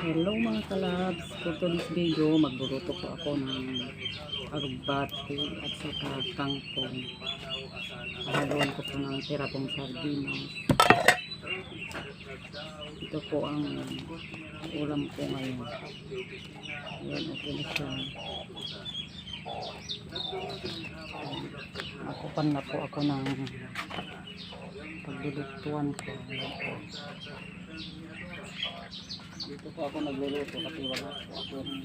Hello mga kalabs, for today's video magluluto po ako ng arugbati at saka kangkong. Haluan ko po ng tiratong sardinas. Ito po ang ulam ko ngayon. Ayan, okay na siya. Akupan na po ako ng paglulutuan ko. Ayan po. Dito po ako nagluluto kasi wala po ako ng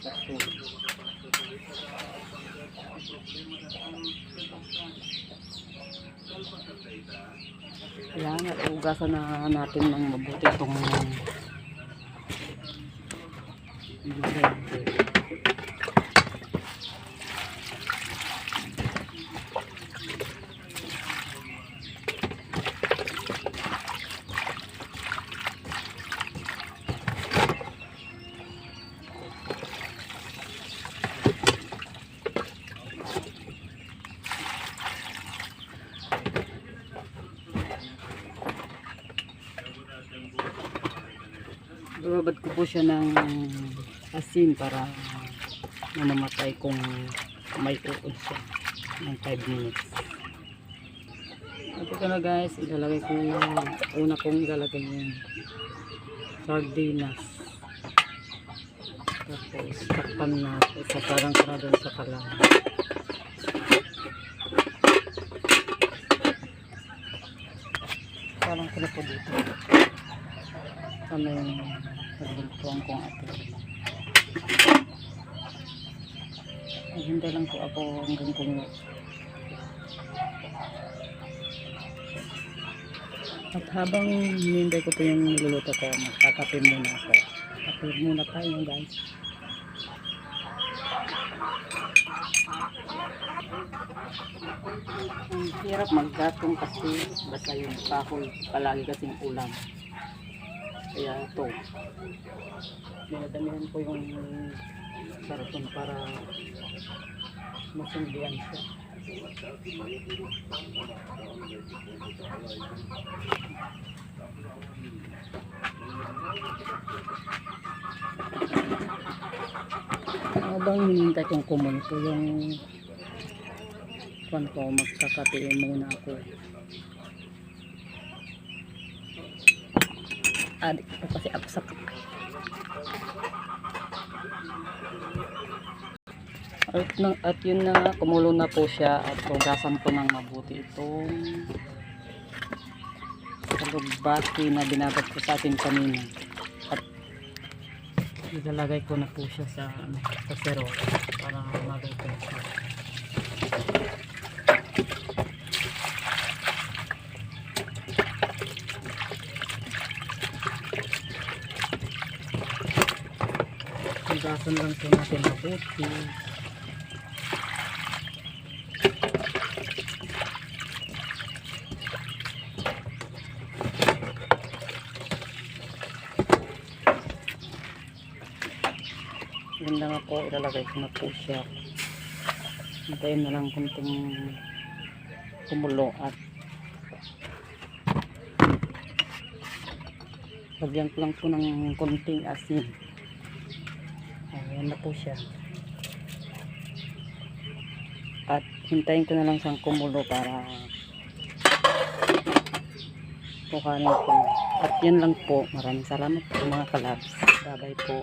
kasul. Kailangan ugasan na natin ng mabuti itong Babad ko po siya ng asin para mamamatay kung may uod siya ng 5 minutes. Ito na guys, ilalagay ko una kong ilalagay yung sardinas. Tapos takpan na isa parang para doon sa kalang. Parang sila po dito ano yung nagbultuan kong ato. Naghintay lang po ako hanggang kumuha. At habang hinihintay ko po yung niluluto ko, magkakape muna ako. Kape muna tayo guys. Ang hirap maggatong kasi basta yung kahoy palagi kasing ulam. Kaya ito, dinadamihan ko yung karaton para masundian siya. Habang hinihintay kong kumunto yung kwan ko, magkakape muna ako. Adik pa kasi ako. At, na, at yun na kumulo na po siya at hugasan ko ng mabuti itong kalugbati na binabat ko sa atin kanina. At ilalagay ko na po siya sa, ano, sa sero para magawa siya. Hugasan lang po natin mabuti. Yun lang ako, ilalagay ko na po siya. Hintayin na lang kunting kumulo at lagyan ko lang po ng kunting asin. Ayan na po siya. At hintayin ko na lang siyang kumulo para kukanin ko. At yan lang po. Maraming salamat po mga kalabs. Babay po.